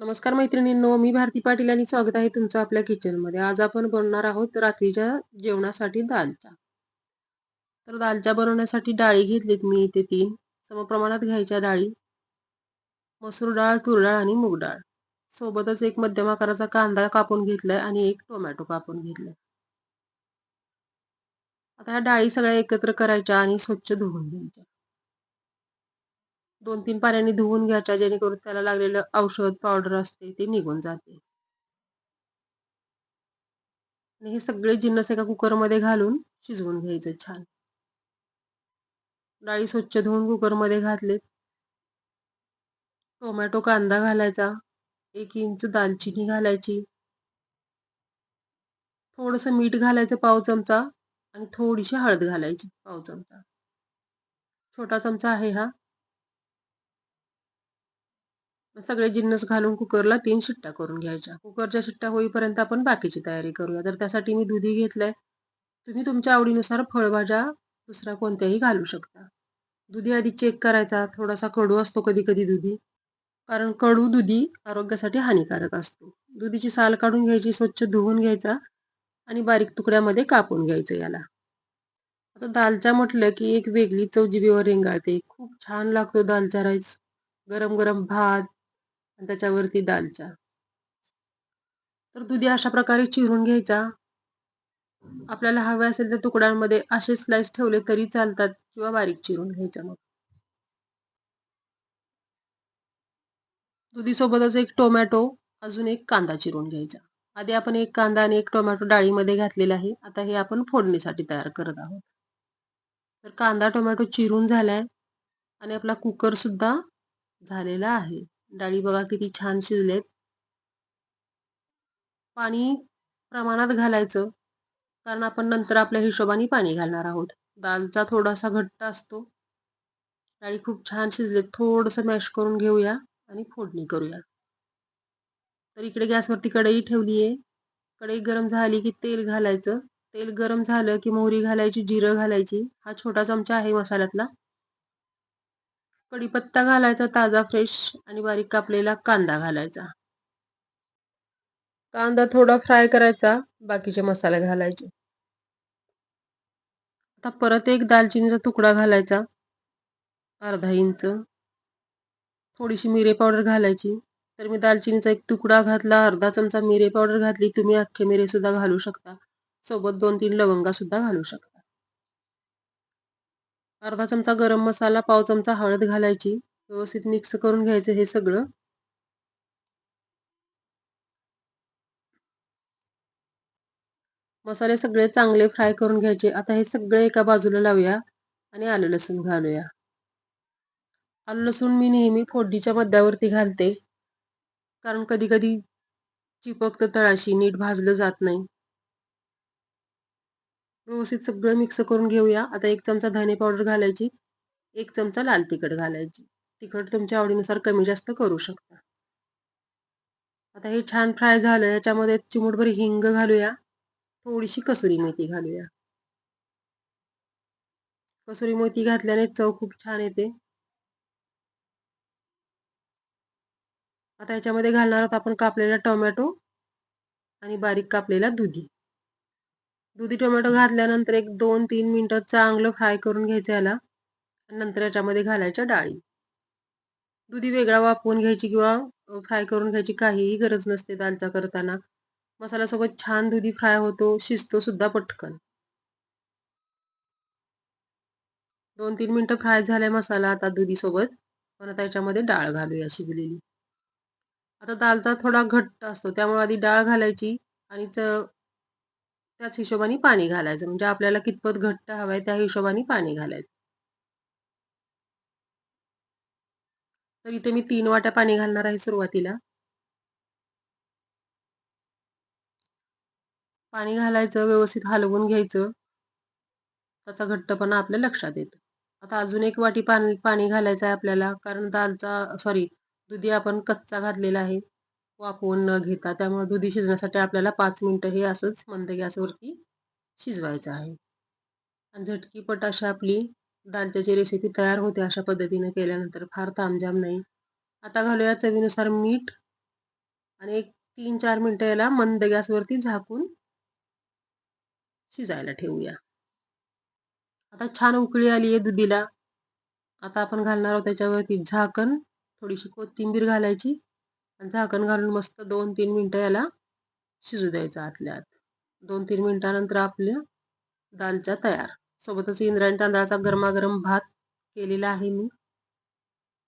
नमस्कार मैत्रिणींनो मी भारती पाटील आणि स्वागत आहे तुमचं आपल्या किचनमध्ये आज आपण बनवणार आहोत रात्रीच्या जेवणासाठी दालचा. तर दालचा बनवण्यासाठी डाळी घेतलीत मी इथे तीन. समप्रमाणात घ्यायच्या डाळी. मसूर डाळ तूर डाळ आणि मूग डाळ. सोबतच एक मध्यम आकाराचा कांदा कापून घेतलाय आणि एक टोमॅटो कापून घेतलाय. आता ह्या डाळी सगळ्या एकत्र करायच्या आणि स्वच्छ धुवून घ्यायच्या. दोन तीन पाण्याने धुवून घ्यायच्या जेणेकरून त्याला लागलेलं औषध पावडर असते ते निघून जाते. आणि हे सगळे जिन्नस एका कुकरमध्ये घालून शिजवून घ्यायचं छान. डाळी स्वच्छ धुवून कुकरमध्ये घातलेत. टोमॅटो कांदा घालायचा एक इंच दालचिनी घालायची. थोडस मीठ घालायचं पाव चमचा आणि थोडीशी हळद घालायची पाव चमचा. छोटा चमचा आहे हा. सगळे जिन्नस घालून कुकरला तीन शिट्ट्या करून घ्यायच्या. कुकरच्या शिट्ट्या होईपर्यंत आपण बाकीची तयारी करूया. तर त्यासाठी मी दुधी घेतलंय. तुम्ही तुमच्या आवडीनुसार फळभाज्या दुसऱ्या कोणत्याही घालू शकता. दुधी आधी चेक करायचा. थोडासा कडू असतो कधी कधी दुधी. कारण कडू दुधी आरोग्यासाठी हानिकारक असतो. दुधीची साल काढून घ्यायची स्वच्छ धुवून घ्यायचा आणि बारीक तुकड्यामध्ये कापून घ्यायचं याला. आता दालचा म्हटलं की एक वेगळी चव जिभेवर रेंगाळते. खूप छान लागतो दालचा राईस. गरम गरम भात आणि त्याच्यावरती दालचा. तर दुधी अशा प्रकारे चिरून घ्यायचा. आपल्याला हवे असेल तर तुकड्यांमध्ये असे स्लाइस ठेवले तरी चालतात किंवा बारीक चिरून घ्यायचा मग. दुधीसोबतच एक टोमॅटो अजून एक कांदा चिरून घ्यायचा. आधी आपण एक कांदा आणि एक टोमॅटो डाळीमध्ये घातलेला आहे. आता हे आपण फोडणीसाठी तयार करत आहोत. तर कांदा टोमॅटो चिरून झालाय आणि आपला कुकर सुद्धा झालेला आहे. डाळी बघा किती छान शिजलेत. पाणी प्रमाणात घालायचं कारण आपण नंतर आपल्या हिशोबाने पाणी घालणार आहोत. दालचा थोडासा घट्ट असतो. डाळी खूप छान शिजलेत. थोडंसं मॅश करून घेऊया आणि फोडणी करूया. तर इकडे गॅसवरती कढई ठेवली आहे कढई गरम झाली की तेल घालायचं. तेल गरम झालं की मोहरी घालायची जिरं घालायची. हा छोटा चमचा आहे मसाल्यातला. कढीपत्ता घालायचा ताजा फ्रेश आणि बारीक कापलेला कांदा घालायचा. कांदा थोडा फ्राय करायचा बाकीचे मसाले घालायचे. आता परत एक दालचिनीचा तुकडा घालायचा अर्धा इंच. थोडीशी मिरे पावडर घालायची. तर मी दालचिनीचा एक तुकडा घातला अर्धा चमचा मिरे पावडर घातली तुम्ही अख्खे मिरे सुद्धा घालू शकता. सोबत दोन तीन लवंगा सुद्धा घालू शकता. अर्धा चमचा गरम मसाला पाव चमचा हळद घालायची. व्यवस्थित मिक्स करून घ्यायचं हे सगळं. मसाले सगळे चांगले फ्राय करून घ्यायचे. आता हे सगळे एका बाजूला लावूया आणि आलं लसूण घालूया. आलं लसूण मी नेहमी फोडणीच्या मध्यावरती घालते. कारण कधी कधी चिपकतं तळाशी नीट भाजलं जात नाही. व्यवस्थित सगळं मिक्स करून घेऊया. आता एक चमचा धने पावडर घालायची एक चमचा लाल तिखट घालायची. तिखट तुमच्या आवडीनुसार कमी जास्त करू शकता. आता हे छान फ्राय झालं याच्यामध्ये चिमूटभर हिंग घालूया. थोडीशी कसुरी मेथी घालूया. कसुरी मेथी घातल्याने चव खूप छान येते. आता याच्यामध्ये घालणार आहोत आपण कापलेला टोमॅटो आणि बारीक कापलेला दुधी दुधी टोमॅटो घातल्यानंतर एक दोन तीन मिनटं चांगलं फ्राय करून घ्यायचं याला. नंतर याच्यामध्ये घालायच्या डाळी. दुधी वेगळा वापरून घ्यायची किंवा फ्राय करून घ्यायची काहीही गरज नसते दालचा करताना. मसाल्यासोबत छान दुधी फ्राय होतो शिजतो सुद्धा पटकन. दोन तीन मिनटं फ्राय झालाय मसाला आता दुधीसोबत. पण आता याच्यामध्ये डाळ घालूया शिजलेली. आता दालचा थोडा घट्ट असतो त्यामुळे आधी डाळ घालायची आणि त्याच हिशोबाने पाणी घालायचं. म्हणजे आपल्याला कितपत घट्ट हवाय त्या हिशोबाने पाणी घालायचं. तर इथे मी तीन वाट्या पाणी घालणार आहे सुरुवातीला. पाणी घालायचं व्यवस्थित हलवून घ्यायचं. त्याचा घट्टपणा आपल्या लक्षात येतो. आता अजून एक वाटी पाणी पाणी घालायचं आहे आपल्याला. कारण दालचा सॉरी दुधी आपण कच्चा घातलेला आहे. वाफवून न घेता त्यामुळे दुधी शिजण्यासाठी आपल्याला पाच मिनटं हे असंच मंद गॅसवरती शिजवायचं आहे. आणि झटकीपट अशी आपली दालच्याची रेसिपी तयार होते अशा पद्धतीने केल्यानंतर फार तामजाम नाही. आता घालूया चवीनुसार मीठ आणि एक तीन चार मिनटं याला मंद गॅसवरती झाकून शिजायला ठेवूया. आता छान उकळी आली आहे दुधीला. आता आपण घालणार आहोत त्याच्यावरती झाकण थोडीशी कोथिंबीर घालायची. आणि झाकण घालून मस्त दोन तीन मिनटं याला शिजू द्यायचं आतल्या आत दोन तीन मिनटानंतर आपल्या दालच्या तयार. सोबतच इंद्रायणी तांदळाचा गरमागरम भात केलेला आहे मी.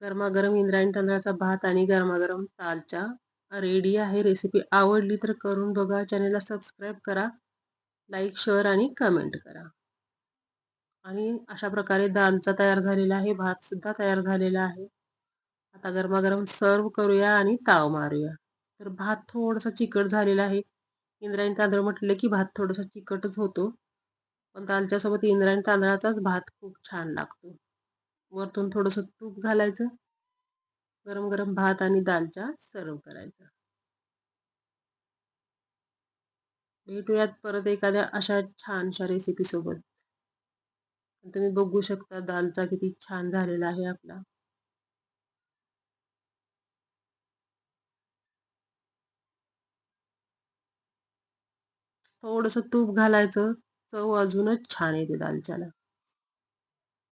गरमागरम इंद्रायणी तांदळाचा भात आणि गरमागरम दालच्या रेडी आहे रेसिपी आवडली तर करून बघा. चॅनलला सबस्क्राईब करा. लाईक शेअर आणि कमेंट करा. आणि अशा प्रकारे दालचा तयार झालेला आहे. भात सुद्धा तयार झालेला आहे. आता गरमागरम सर्व करूया आणि ताव मारूया. तर भात थोडासा चिकट झालेला आहे. इंद्रायणी तांदूळ म्हटलं की भात थोडासा चिकटच होतो. पण दालच्या सोबत इंद्रायणी तांदळाचाच भात खूप छान लागतो. वरतून थोडंसं तूप घालायचं. गरम गरम भात आणि दालच्या सर्व करायचं. भेटूयात परत एखाद्या अशा छानशा रेसिपी सोबत. तुम्ही बघू शकता दालचा किती छान झालेला आहे आपला. थोडंसं तूप घालायचं. चव अजूनच छान येते दालच्याला.